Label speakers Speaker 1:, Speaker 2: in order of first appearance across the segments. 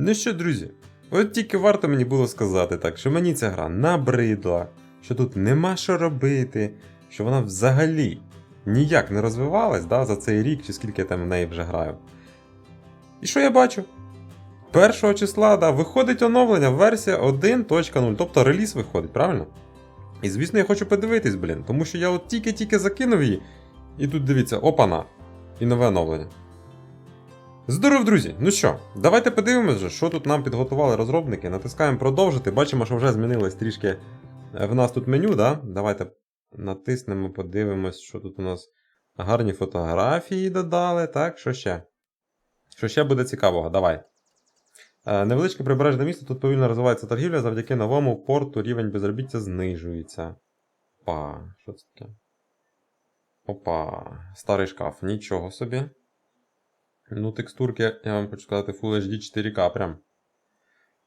Speaker 1: Ну що, друзі, от тільки варто мені було сказати так, що мені ця гра набридла, що тут нема що робити, що вона взагалі ніяк не розвивалась да, за цей рік чи скільки я там в неї вже граю. І що я бачу? Першого числа да, виходить оновлення версія 1.0, тобто реліз виходить, правильно? І звісно, я хочу подивитись, блін, тому що я от тільки-тільки закинув її, і тут дивіться, опана, і нове оновлення. Здоров, друзі! Ну що, давайте подивимося, що тут нам підготували розробники. Натискаємо продовжити. Бачимо, що вже змінилось трішки е, в нас тут меню, да? Давайте натиснемо, подивимось, що тут у нас гарні фотографії додали. Так, що ще? Що ще буде цікавого? Давай. Е, Невеличке прибережне місто, тут повільно розвивається торгівля, завдяки новому порту рівень безробіття знижується. Опа, що це таке? Опа, старий шкаф, нічого собі. Ну, текстурки, я вам хочу сказати, Full HD 4K прям.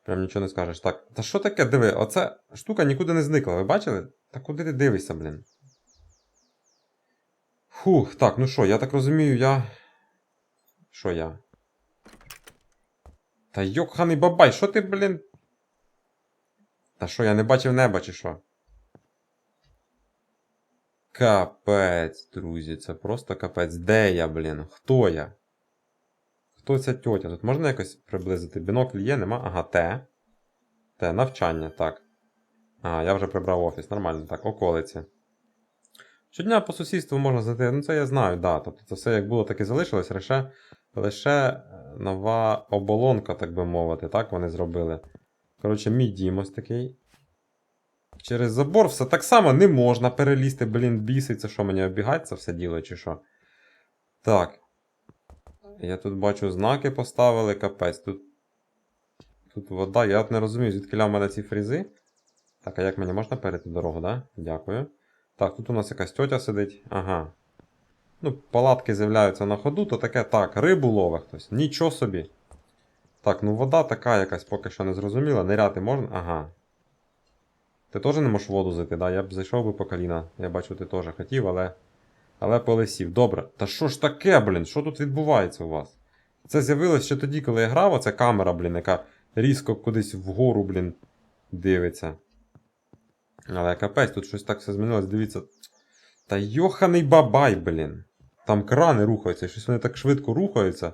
Speaker 1: Прям нічого не скажеш. Так, та що таке? Диви, оця штука нікуди не зникла, ви бачили? Та куди ти дивишся, блін? Фух, так, ну що, я так розумію, я. Що я? Та йокханий бабай, що ти, блін? Та що, я не бачив неба, чи що? Капець, друзі, це просто капець. Де я, блін? Хто я? Хто ця тьотя? Тут можна якось приблизити? Бінокль є, нема? Ага, Т. Т, навчання, так. А, я вже прибрав офіс, нормально, так, околиці. Щодня по сусідству можна знайти, ну це я знаю, да. Тобто це все як було, так і залишилось, лише, лише е, нова оболонка, так би мовити, так вони зробили. Коротше, мій дім ось такий. Через забор все так само не можна перелізти, блін, біситься, що мені оббігати це все діло, чи що. Так. Я тут бачу знаки поставили, капець. Тут. Тут вода, я не розумію, звідки в мене ці фрізи. Так, а як мені можна перейти дорогу, да? Дякую. Так, тут у нас якась тьотя сидить. Ага. Ну, палатки з'являються на ходу, то таке так, рибу ловить хтось. Нічого собі. Так, ну вода така якась поки що не зрозуміла. Ниряти можна? Ага. Ти теж не можеш воду зайти, да? Я б зайшов би по коліна. Я бачу, ти теж хотів, але. Але полисів. Добре. Та що ж таке, блін? Що тут відбувається у вас? Це з'явилось ще тоді, коли я грав, оця камера, блін, яка різко кудись вгору, блін, дивиться. Але капець, тут щось так все змінилось, дивіться. Та йоханий бабай, блін. Там крани рухаються, і щось вони так швидко рухаються,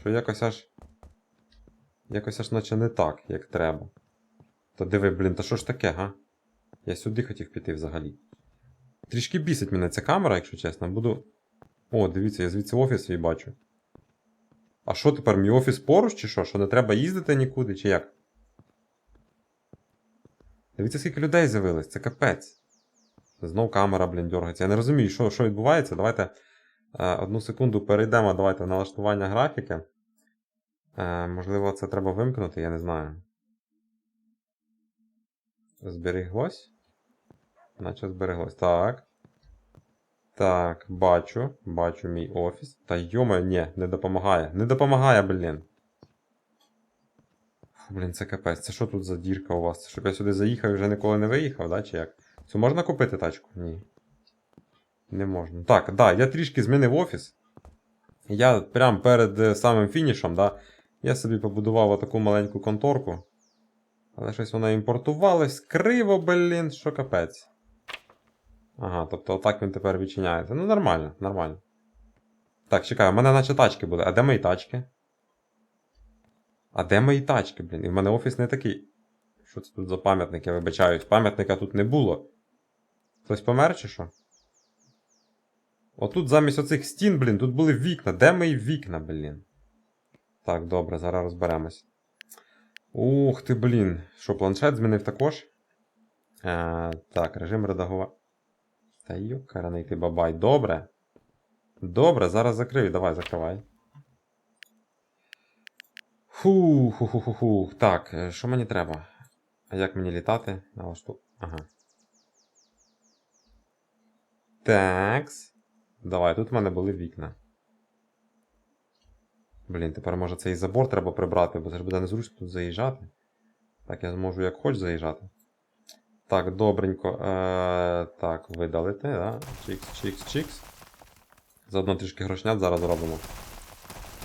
Speaker 1: що якось аж. Якось аж наче не так, як треба. Та диви, блін, та що ж таке, га? Я сюди хотів піти взагалі. Трішки бісить мене ця камера, якщо чесно. Буду. О, дивіться, я звідси офіс свій бачу. А що тепер, мій офіс поруч, чи що? Що не треба їздити нікуди, чи як? Дивіться, скільки людей з'явилось, це капець. Знов камера, блін, дергається. Я не розумію, що що відбувається. Давайте е, одну секунду перейдемо давайте в налаштування графіки. Е, можливо, це треба вимкнути, я не знаю. Зберіглось? Наче збереглось. Так. Так, бачу. Бачу мій офіс. Та йома, ні, не допомагає. Не допомагає, блін. Блін, це капець. Це що тут за дірка у вас? Це Щоб я сюди заїхав і вже ніколи не виїхав, да, чи як? Цю можна купити тачку? Ні. Не можна. Так, да, я трішки змінив офіс. Я прям перед е, самим фінішом, да, я собі побудував отаку маленьку конторку. Але щось вона імпортувалась криво, блін, що капець. Ага, тобто отак він тепер відчиняється. Ну, нормально, нормально. Так, чекай, у мене наче тачки були. А де мої тачки? А де мої тачки, блін? І в мене офіс не такий. Що це тут за пам'ятник, я вибачаюсь. Пам'ятника тут не було. Хтось помер чи що? Отут замість оцих стін, блін, тут були вікна. Де мої вікна, блін? Так, добре, зараз розберемось. Ух ти, блін. Що, планшет змінив також? А, так, режим редагування. Та йокараний ти бабай. Добре. Добре, зараз закрию. Давай, закривай. Фу, ху ху ху ху Так, е, що мені треба? А як мені літати? Налашту. Ага. Такс. Давай, тут в мене були вікна. Блін, тепер може цей забор треба прибрати, бо це ж буде незручно тут заїжджати. Так, я зможу як хоч заїжджати. Так, добренько. Е, Так, видалити, да? Чікс, чікс, чікс. Заодно трішки грошнят зараз зробимо.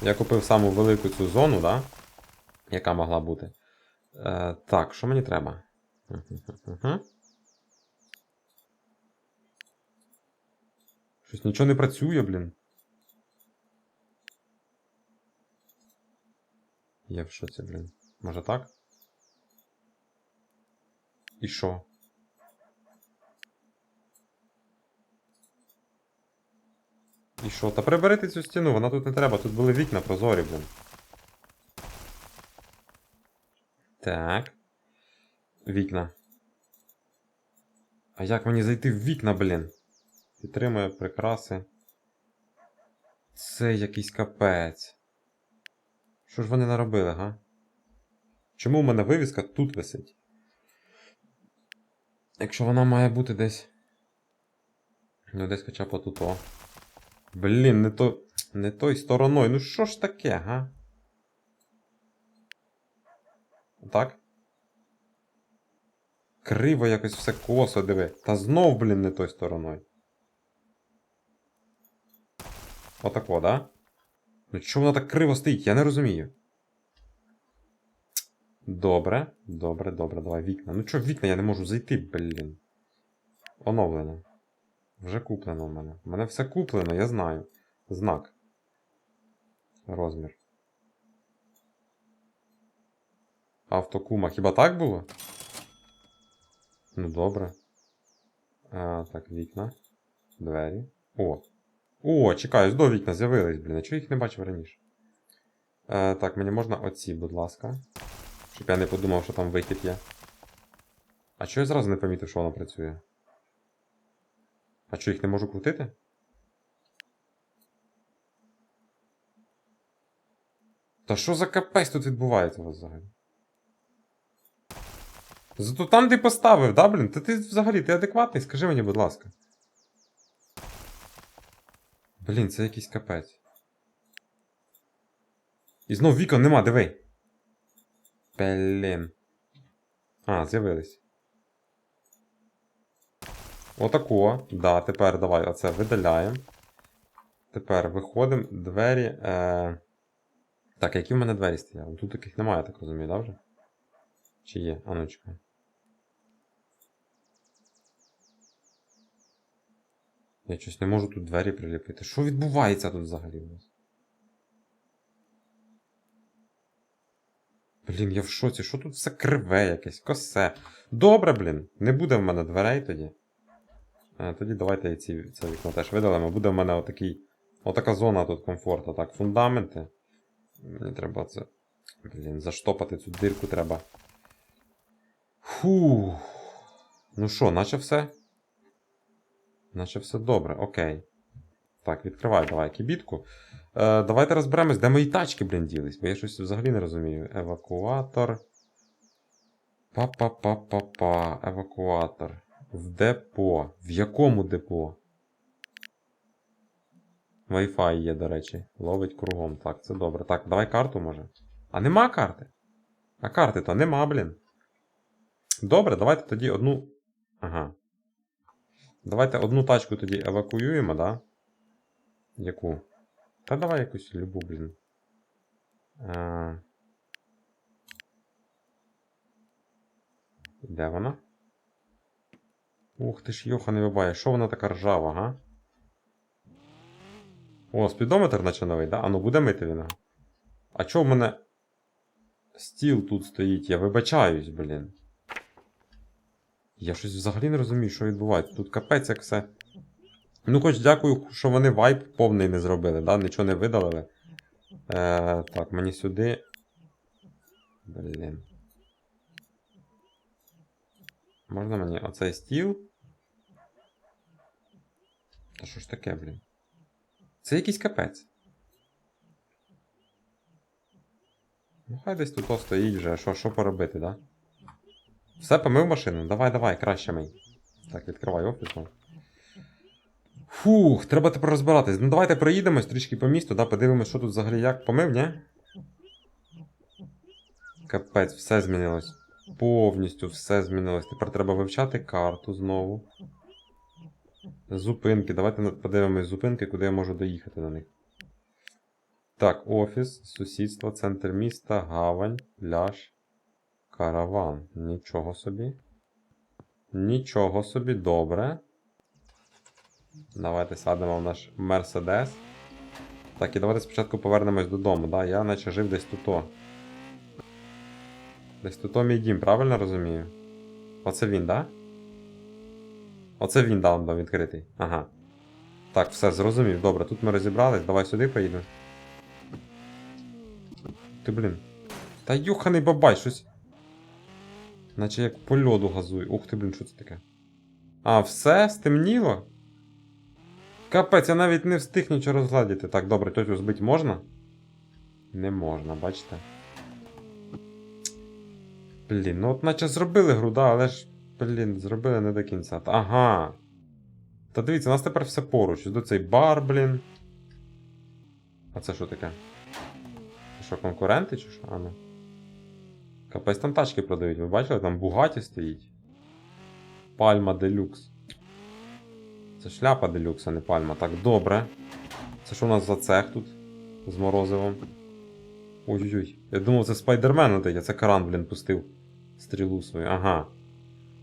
Speaker 1: Я купив саму велику цю зону, да? яка могла бути. Е, так, що мені треба? Щось нічого не працює, блін. Я в шоці, блін. Може так? І що? І що? Та приберете цю стіну, вона тут не треба, тут були вікна прозорі, блін. Так. Вікна. А як мені зайти в вікна, блін? Підтримує прикраси. Це якийсь капець. Що ж вони наробили, га? Чому в мене вивіска тут висить? Якщо вона має бути десь. Ну, десь хоча б отут. о. Блін, не то. Не той стороною. Ну що ж таке, га? Так? Криво якось все косо, диви. Та знов, блін, не той стороною. Отако, да? Ну чому вона так криво стоїть? Я не розумію. Добре, добре, добре, давай вікна. Ну чого вікна я не можу зайти, блін. Оновлено. Вже куплено в мене. У мене все куплено, я знаю. Знак. Розмір. Автокума. Хіба так було? Ну добре. А, так, вікна. Двері. О. О, чекаю, до вікна з'явились, блін. А чого їх не бачив раніше? Е, так, мені можна оці, будь ласка. Щоб я не подумав, що там вихід є. А чого я зразу не помітив, що воно працює? А що їх не можу крутити? Та що за капець тут відбувається у вас взагалі? Зато там ти поставив, да, блін? Та ти взагалі ти адекватний, скажи мені, будь ласка. Блін, це якийсь капець. І знов вікон нема, диви. Блін. А, з'явились. Отако. Да, тепер давай оце видаляємо. Тепер виходимо, двері. Е... Так, які в мене двері стояли? Тут таких немає, так розумію, да, вже? Чи є? А ну чекай. Я щось не можу тут двері приліпити. Що відбувається тут взагалі у нас? Блін, я в шоці, що тут все криве якесь, косе. Добре, блін. Не буде в мене дверей тоді. Е, тоді давайте ці, це вікно теж видалимо. Буде в мене отакий, отака зона тут комфорту. Так, фундаменти. Мені треба це. Блін, заштопати цю дирку треба. Фух. Ну що, наче все? Наче все добре, окей. Так, відкривай, давай кібітку. Е, давайте розберемось, де мої тачки, блін, ділись, бо я щось взагалі не розумію. Евакуатор. Па-па-па-па-па. Евакуатор. В депо. В якому депо? Wi-Fi є, до речі. Ловить кругом. Так, це добре. Так, давай карту може. А нема карти. А карти то нема, блін. Добре, давайте тоді одну. Ага. Давайте одну тачку тоді евакуюємо, да? Яку? Та давай якусь любу, блін. А... Де вона? Ух ти ж, йоха не вибає. Що вона така ржава, га? О, спідометр наче новий, да? А ну буде мити він. А чого в мене стіл тут стоїть? Я вибачаюсь, блін. Я щось взагалі не розумію, що відбувається. Тут капець як все. Ну, хоч дякую, що вони вайп повний не зробили, да? Нічого не видалили. Е, так, мені сюди. Блін. Можна мені оцей стіл? Та що ж таке, блін? Це якийсь капець. Ну, хай десь тут стоїть вже, що, що поробити, да? Все, помив машину? Давай, давай, краще мий. Так, відкривай офіс. ну. Фух, треба тепер розбиратись. Ну давайте проїдемось трішки по місту, да, подивимось, що тут взагалі як. Помив, ні? Капець, все змінилось. Повністю все змінилось. Тепер треба вивчати карту знову. Зупинки. Давайте подивимось зупинки, куди я можу доїхати на них. Так, офіс, сусідство, центр міста, гавань, пляж, караван. Нічого собі. Нічого собі, добре. Давайте садимо в наш Мерседес. Так, і давайте спочатку повернемось додому, да? Я наче жив десь тут. Десь тут мій дім, правильно розумію? Оце він, да? Оце він, да, он відкритий. Ага. Так, все, зрозумів. Добре, тут ми розібрались, давай сюди поїдемо. Ти, блін. Та юханий бабай, щось. Наче як по льоду газує. Ух ти, блін, що це таке? А, все, стемніло? Капець, я навіть не встиг нічого розгладіти. Так, добре, тьотю збити можна? Не можна, бачите? Блін, ну от наче зробили гру, але ж, блін, зробили не до кінця. Ага. Та дивіться, у нас тепер все поруч. До цей бар, блін. А це що таке? Що, конкуренти чи що? А ну. Капець там тачки продають, ви бачили? Там Бугаті стоїть. Пальма Делюкс. Це шляпа Делюкс, а не пальма. Так, добре. Це що у нас за цех тут? З морозивом. Ой-ой-ой. Я думав, це спайдермен летить, а це каран, блін, пустив стрілу свою. Ага.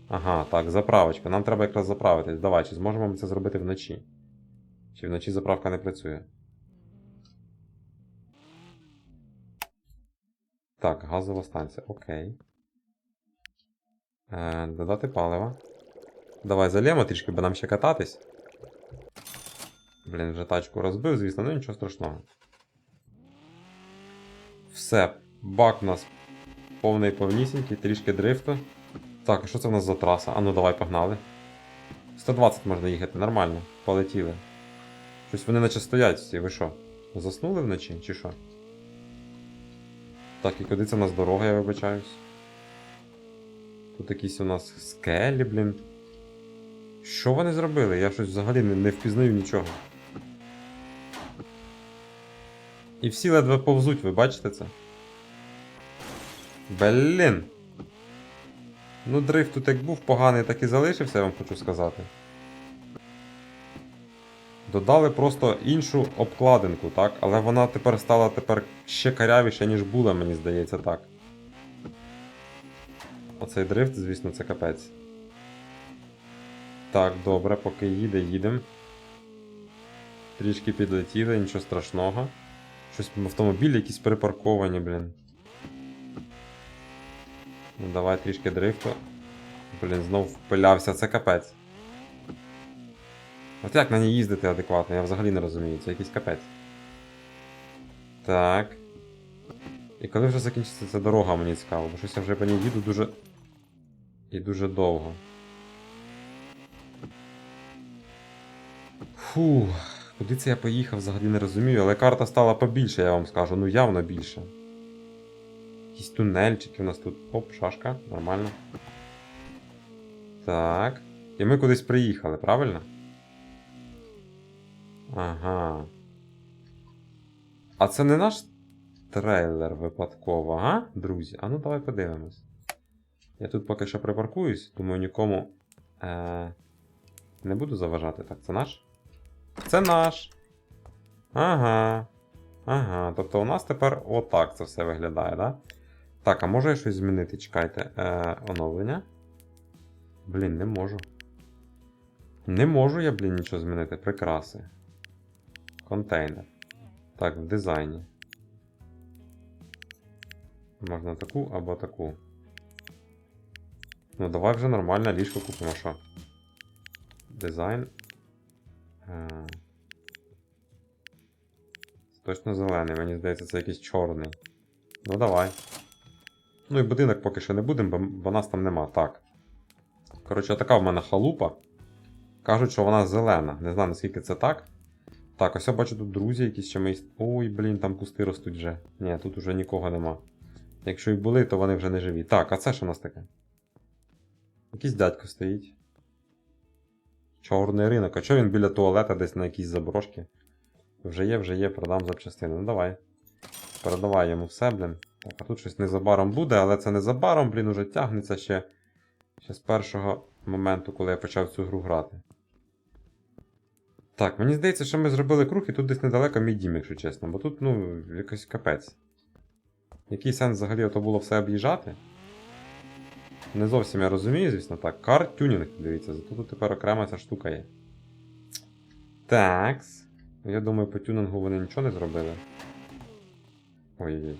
Speaker 1: Ага, так, заправочка. Нам треба якраз заправитись. Давай, чи зможемо ми це зробити вночі? Чи вночі заправка не працює? Так, газова станція. Окей. Е, додати палива. Давай залємо трішки, бо нам ще кататись. Блін, вже тачку розбив, звісно, ну нічого страшного. Все, бак у нас повний повнісінький, трішки дрифту. Так, а що це в нас за траса? А ну давай погнали. 120 можна їхати, нормально. Полетіли. Щось вони наче стоять всі, ви що? Заснули вночі чи що? Так, і куди це в нас дорога, я вибачаюсь? Тут якісь у нас скелі, блін. Що вони зробили? Я щось взагалі не, не впізнаю нічого. І всі ледве повзуть, ви бачите це? Блін. Ну, дрифт тут як був поганий, так і залишився, я вам хочу сказати. Додали просто іншу обкладинку, так? Але вона тепер стала тепер ще карявіша, ніж була, мені здається, так. Оцей дрифт, звісно, це капець. Так, добре, поки їде, їдемо. Трішки підлетіли, нічого страшного. Щось автомобілі якісь припарковані, блін. Ну давай трішки дрифту. Блін, знов впилявся, це капець. От як на ній їздити адекватно, я взагалі не розумію, це якийсь капець. Так. І коли вже закінчиться ця дорога, мені цікаво, бо щось я вже по ній їду дуже. І дуже довго. Фу, куди це я поїхав, взагалі не розумію, але карта стала побільше, я вам скажу, ну явно більше. Якісь тунельчики у нас тут. Оп, шашка, нормально. Так. І ми кудись приїхали, правильно? Ага. А це не наш трейлер випадково, а, друзі? А ну давай подивимось. Я тут поки що припаркуюсь, думаю, нікому е- не буду заважати. Так, це наш? Це наш. Ага. Ага. Тобто у нас тепер отак це все виглядає, да? Так, а може я щось змінити? Чекайте. Е, оновлення. Блін, не можу. Не можу я, блін, нічого змінити. Прикраси. Контейнер. Так, в дизайні. Можна таку або таку. Ну, давай вже нормальне ліжко купимо, що. Дизайн. Е, Точно зелений, мені здається, це якийсь чорний. Ну давай. Ну і будинок поки що не будемо, бо, нас там нема. Так. Коротше, така в мене халупа. Кажуть, що вона зелена. Не знаю, наскільки це так. Так, ось я бачу тут друзі якісь ще ми. Ой, блін, там кусти ростуть вже. Ні, тут вже нікого нема. Якщо і були, то вони вже не живі. Так, а це що у нас таке? Якийсь дядько стоїть. Чорний ринок. А чого він біля туалета десь на якійсь заброшки? Вже є, вже є, продам запчастини. Ну давай. Передавай йому все, блін. Так, а тут щось незабаром буде, але це незабаром, блін, уже тягнеться ще, ще з першого моменту, коли я почав цю гру грати. Так, мені здається, що ми зробили круг і тут десь недалеко мій дім, якщо чесно, бо тут, ну, якось капець. Який сенс взагалі ото було все об'їжджати? Не зовсім я розумію, звісно, так. Кар тюнінг, дивіться, зато тут тепер окрема ця штука є. Такс. Я думаю, по тюнингу вони нічого не зробили. Ой-ой.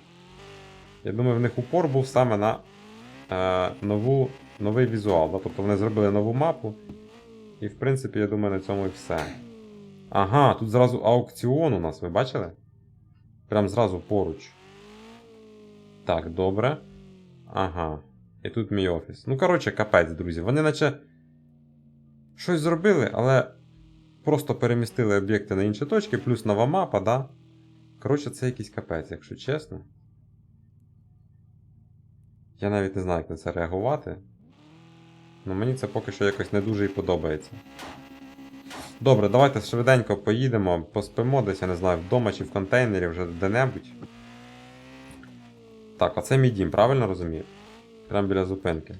Speaker 1: Я думаю, в них упор був саме на е, нову, новий візуал. Да? Тобто вони зробили нову мапу. І, в принципі, я думаю, на цьому і все. Ага, тут зразу аукціон у нас, ви бачили? Прям зразу поруч. Так, добре. Ага. І тут мій офіс. Ну, коротше, капець, друзі. Вони наче щось зробили, але просто перемістили об'єкти на інші точки, плюс нова мапа, да? Коротше, це якийсь капець, якщо чесно. Я навіть не знаю, як на це реагувати. Ну мені це поки що якось не дуже і подобається. Добре, давайте швиденько поїдемо, поспимо десь, я не знаю, вдома чи в контейнері вже де-небудь. Так, оце мій дім, правильно розумію? Прямо біля зупинки.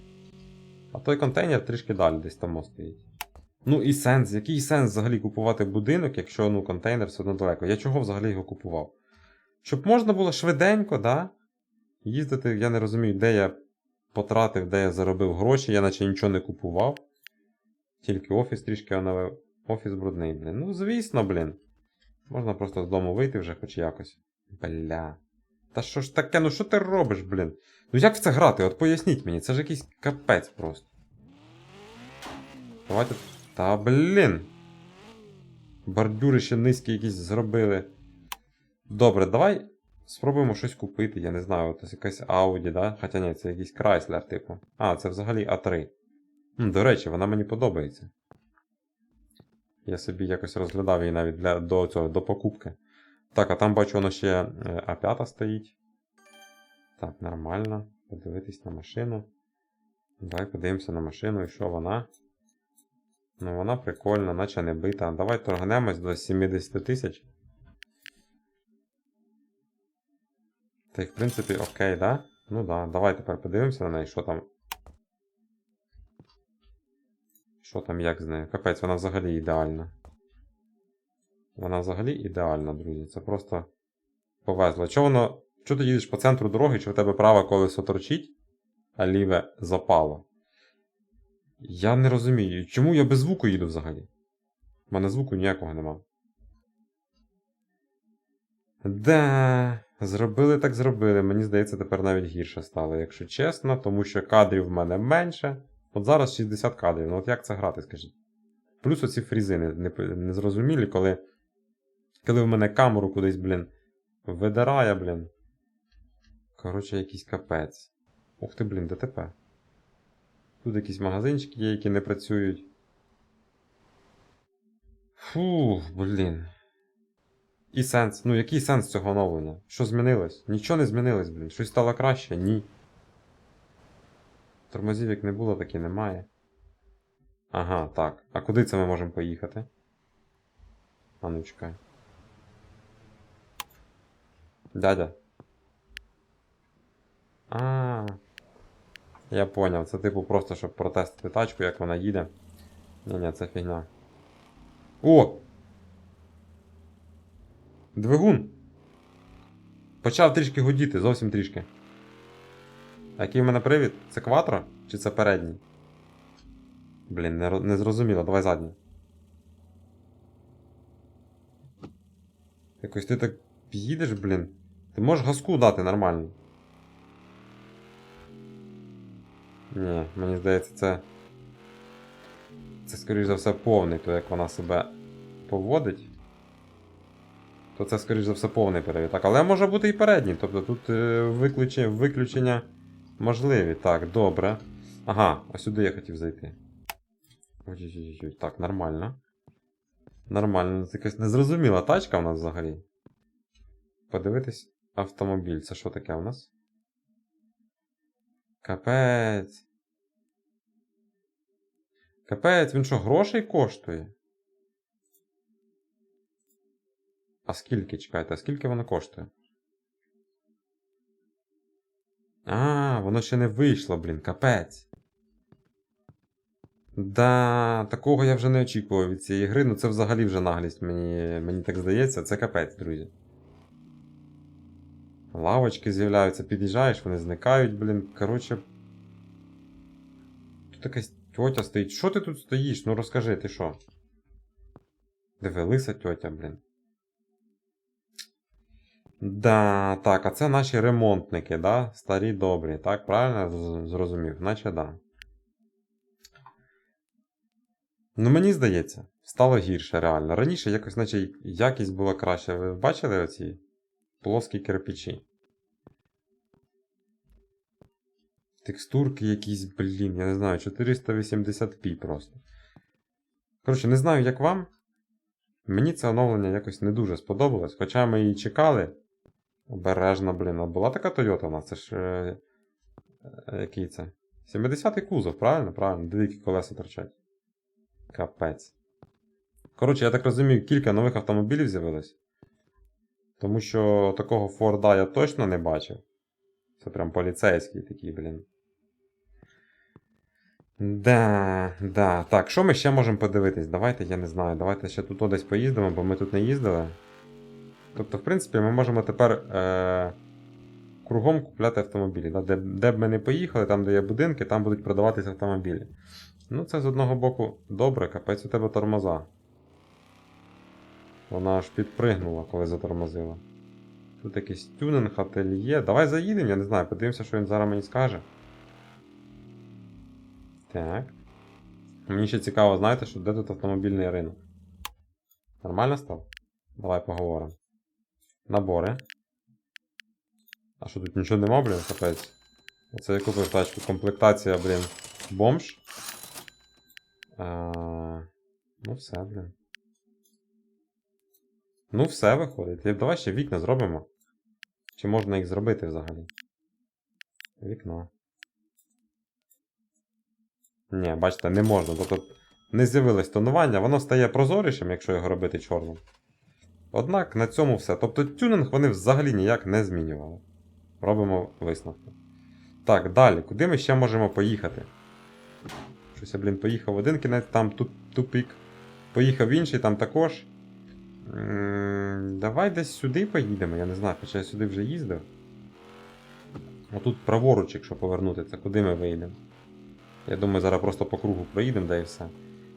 Speaker 1: А той контейнер трішки далі десь там стоїть. Ну і сенс, який сенс взагалі купувати будинок, якщо ну, контейнер все одно далеко? Я чого взагалі його купував? Щоб можна було швиденько, да? Їздити, я не розумію, де я потратив, де я заробив гроші, я наче нічого не купував. Тільки офіс трішки оновив. Офіс брудний, блін. Ну, звісно, блін. Можна просто з дому вийти вже хоч якось. Бля. Та що ж таке, ну що ти робиш, блін? Ну як в це грати? От поясніть мені, це ж якийсь капець просто. Давайте. Та блін. Бордюри ще низькі якісь зробили. Добре, давай спробуємо щось купити. Я не знаю, от якась Audi, да? Хоча ні, це якийсь Chrysler, типу. А, це взагалі А3. М, До речі, вона мені подобається. Я собі якось розглядав її навіть для, до, цього, до покупки. Так, а там бачу, воно ще е, А5 стоїть. Так, нормально. Подивитись на машину. Давай подивимося на машину, і що вона. Ну, вона прикольна, наче не бита. Давай торгнемось до 70 тисяч. Та й в принципі окей, да? Ну да, давай тепер подивимося на неї, що там. Що там, як з нею? Капець, вона взагалі ідеальна. Вона взагалі ідеальна, друзі. Це просто повезло. Чого воно. Чого ти їдеш по центру дороги, чи в тебе праве колесо торчить, а ліве запало? Я не розумію, чому я без звуку їду взагалі? У мене звуку ніякого нема. Да, зробили так зробили. Мені здається, тепер навіть гірше стало, якщо чесно, тому що кадрів в мене менше. От зараз 60 кадрів. Ну от як це грати, скажіть? Плюс оці фрізи не, не, незрозумілі, коли. Коли в мене камеру кудись, блін, видирає, блін. Коротше, якийсь капець. Ух ти, блін, ДТП. Тут якісь магазинчики є, які не працюють. Фух, блін. І сенс. Ну, який сенс цього оновлення? Що змінилось? Нічого не змінилось, блін. Щось стало краще? Ні. Тормозів як не було, так і немає. Ага, так. А куди це ми можемо поїхати? А ну чекай. Дядя. А. Я поняв. Це типу просто, щоб протестити тачку, як вона їде. Ні-ні, це фігня. О! Двигун! Почав трішки гудіти, зовсім трішки. Який в мене привід? Це кватро? Чи це передній? Блін, не, не зрозуміло, давай задній. Якось ти так їдеш, блін. Ти можеш газку дати нормально. Ні, мені здається, це. Це, скоріш за все, повний, то як вона себе поводить. То це, скоріш за все, повний перевід. Так, але може бути і передній. Тобто тут е, виключення, виключення можливі. Так, добре. Ага, ось сюди я хотів зайти. Так, нормально. Нормально, це якась незрозуміла тачка у нас взагалі. Подивитись автомобіль. Це що таке у нас? Капець. Капець, він що, грошей коштує? А скільки, чекайте, а скільки воно коштує? А, воно ще не вийшло, блін, капець. Да, такого я вже не очікував від цієї гри. Ну це взагалі вже наглість, мені, мені так здається. Це капець, друзі. Лавочки з'являються, під'їжджаєш, вони зникають, блін. Коротше. Тут якась тьотя стоїть. Що ти тут стоїш? Ну розкажи, ти що? Диви, лиса тьотя, блін. Да, так, а це наші ремонтники, да? Старі добрі, так? Правильно зрозумів? Наче да. Ну, мені здається, стало гірше реально. Раніше якось, наче якість була краща. Ви бачили оці плоскі кирпичі? Текстурки якісь, блін, я не знаю, 480p просто. Коротше, не знаю, як вам. Мені це оновлення якось не дуже сподобалось, хоча ми її чекали. Обережно, блін. А була така Toyota у нас, це ж. Е, е, який це? 70-й кузов, правильно? Правильно, деякі колеса торчать. Капець. Коротше, я так розумію, кілька нових автомобілів з'явилось. Тому що такого Форда я точно не бачив. Це прям поліцейський такий, блін. Да, да. Так, що ми ще можемо подивитись? Давайте, я не знаю, давайте ще тут десь поїздимо, бо ми тут не їздили. Тобто, в принципі, ми можемо тепер е- кругом купляти автомобілі. Да? Де, де б ми не поїхали, там, де є будинки, там будуть продаватися автомобілі. Ну, це з одного боку добре, капець у тебе тормоза. Вона аж підпригнула, коли затормозила. Тут якийсь тюнинг, ательє. Давай заїдемо, я не знаю, подивимося, що він зараз мені скаже. Так. Мені ще цікаво, знаєте, що де тут автомобільний ринок? Нормально став? Давай поговоримо. Набори. А що тут нічого нема, блін, капець? Оце я купив тачку. Комплектація, блін. Бомж. А, ну все, блін. Ну, все виходить. Давай ще вікна зробимо. Чи можна їх зробити взагалі? Вікно. Ні, бачите, не можна. Тобто не з'явилось тонування, воно стає прозорішим, якщо його робити чорним. Однак на цьому все. Тобто тюнинг вони взагалі ніяк не змінювали. Робимо висновки. Так, далі, куди ми ще можемо поїхати? Щось я, блін, поїхав один кінець, там тут тупик. Поїхав інший, там також. Давай десь сюди поїдемо, я не знаю, хоча я сюди вже їздив. А тут праворуч, якщо повернути, це куди ми вийдемо? Я думаю, зараз просто по кругу проїдемо, да і все.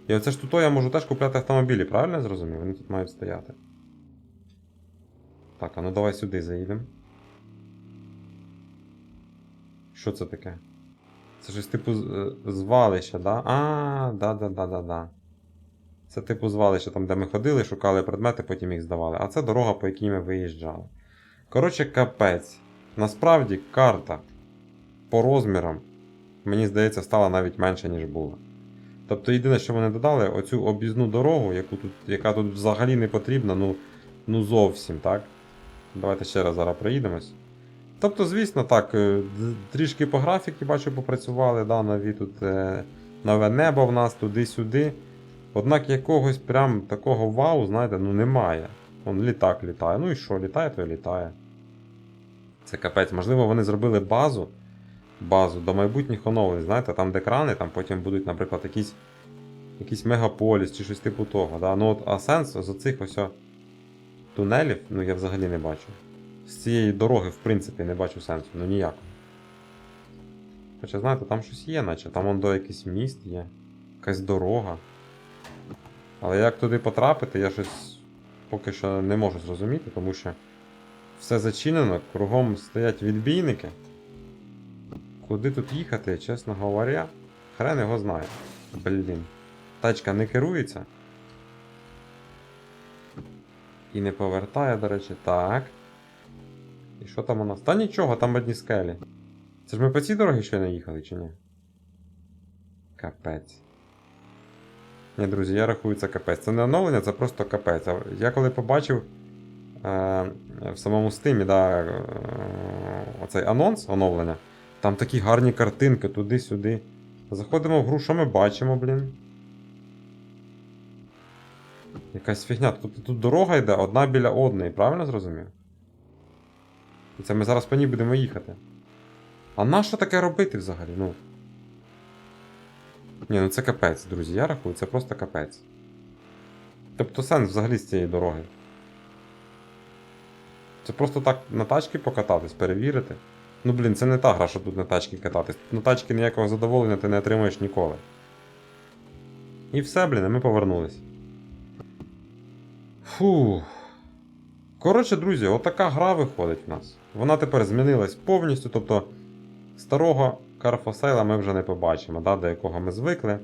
Speaker 1: І оце ж тут я можу теж купляти автомобілі, правильно я зрозумів? Вони тут мають стояти. Так, а ну давай сюди заїдемо. Що це таке? Це щось типу е, звалища, да? А, да-да-да-да-да. Це типу звалище, там, де ми ходили, шукали предмети, потім їх здавали. А це дорога, по якій ми виїжджали. Коротше, капець. Насправді карта по розмірам, мені здається, стала навіть менше, ніж була. Тобто єдине, що вони додали, оцю об'їзну дорогу, яку тут, яка тут взагалі не потрібна, ну, ну зовсім, так? Давайте ще раз зараз проїдемось. Тобто, звісно, так, е, трішки по графіки бачу, попрацювали, да, нові тут е, нове небо в нас туди-сюди. Однак якогось прям такого вау, знаєте, ну немає. Вон літак літає. Ну і що, літає, то й літає. Це капець. Можливо, вони зробили базу. Базу до майбутніх оновлень, знаєте, там де крани, там потім будуть, наприклад, якісь, якийсь мегаполіс чи щось типу того. Да? Ну от, а сенс з оцих ось тунелів, ну я взагалі не бачу. З цієї дороги, в принципі, не бачу сенсу, ну ніякого. Хоча, знаєте, там щось є, наче, там вон до якийсь міст є, якась дорога. Але як туди потрапити, я щось поки що не можу зрозуміти, тому що все зачинено, кругом стоять відбійники. Куди тут їхати, чесно говоря, хрен його знає. Блін. Тачка не керується. І не повертає, до речі, так. І що там у нас? Та нічого, там одні скелі. Це ж ми по цій дорогі ще не їхали, чи ні? Капець. Ні, друзі, я рахую це капець. Це не оновлення, це просто капець. Я коли побачив е, в самому стимі, да, е, оцей анонс оновлення, там такі гарні картинки туди-сюди. Заходимо в гру, що ми бачимо, блін. Якась фігня. Тут, тут дорога йде одна біля одної, правильно зрозумів? І це ми зараз по ній будемо їхати. А на що таке робити взагалі? Ну. Ні, ну це капець, друзі. Я рахую, це просто капець. Тобто сенс взагалі з цієї дороги. Це просто так на тачки покататись, перевірити. Ну блін, це не та гра, щоб тут на тачки кататись. Тут на тачки ніякого задоволення ти не отримаєш ніколи. І все, блін, і ми повернулись. Фу. Коротше, друзі, отака гра виходить в нас. Вона тепер змінилась повністю, тобто старого Карфосейла ми вже не побачимо, да, до якого ми звикли.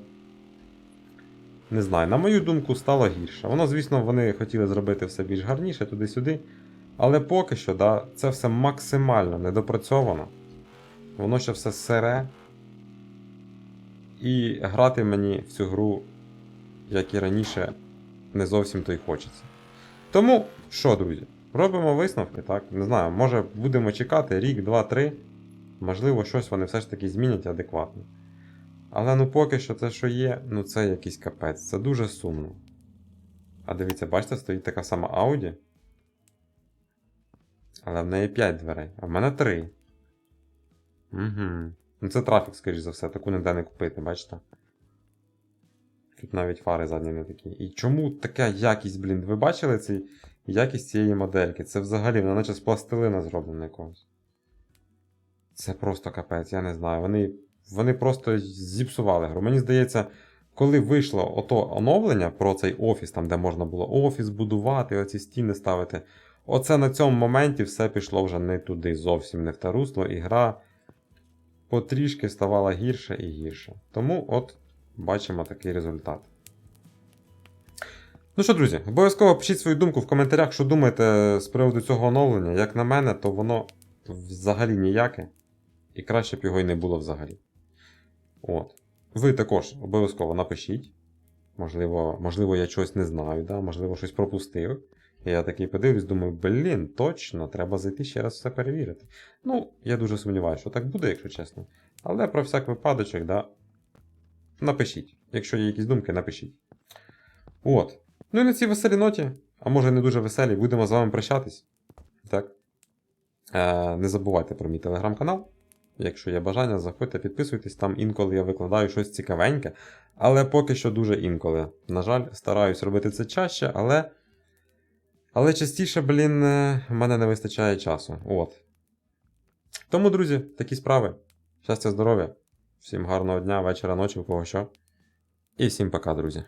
Speaker 1: Не знаю, на мою думку, стало гірше. Воно, звісно, вони хотіли зробити все більш гарніше туди-сюди. Але поки що, да, це все максимально недопрацьовано. Воно ще все сире. І грати мені в цю гру, як і раніше, не зовсім то й хочеться. Тому, що, друзі, робимо висновки, так? Не знаю, може будемо чекати рік, два, три. Можливо, щось вони все ж таки змінять адекватно. Але ну поки що це, що є, ну це якийсь капець. Це дуже сумно. А дивіться, бачите, стоїть така сама Audi. Але в неї 5 дверей, а в мене 3. Угу. Ну це трафік, скоріш за все, таку ніде не купити, бачите? Тут навіть фари задні не такі. І чому така якість, блін? Ви бачили цей, якість цієї модельки? Це взагалі, вона наче з пластилина зроблена якогось. Це просто капець, я не знаю. Вони, вони просто зіпсували гру. Мені здається, коли вийшло ото оновлення про цей офіс, там, де можна було офіс будувати, оці стіни ставити. Оце на цьому моменті все пішло вже не туди, зовсім не в те русло, і гра потрішки ставала гірше і гірше. Тому от бачимо такий результат. Ну що, друзі, обов'язково пишіть свою думку в коментарях, що думаєте з приводу цього оновлення. Як на мене, то воно взагалі ніяке. І краще б його і не було взагалі. От. Ви також обов'язково напишіть. Можливо, можливо, я чогось не знаю, да? можливо, щось пропустив. І я такий подивлюсь, думаю, блін, точно, треба зайти ще раз все перевірити. Ну, я дуже сумніваюся, що так буде, якщо чесно. Але про всяк випадочок, да, напишіть. Якщо є якісь думки, напишіть. От. Ну і на цій веселій ноті, а може не дуже веселі, будемо з вами прощатись. Так. Е, не забувайте про мій телеграм-канал. Якщо є бажання, заходьте, підписуйтесь, там інколи я викладаю щось цікавеньке. Але поки що дуже інколи. На жаль, стараюсь робити це чаще, але. Але частіше, блін, е, мене не вистачає часу. От. Тому, друзі, такі справи. Щастя, здоров'я. Всім гарного дня, вечора, ночі, у кого що. І всім пока, друзі.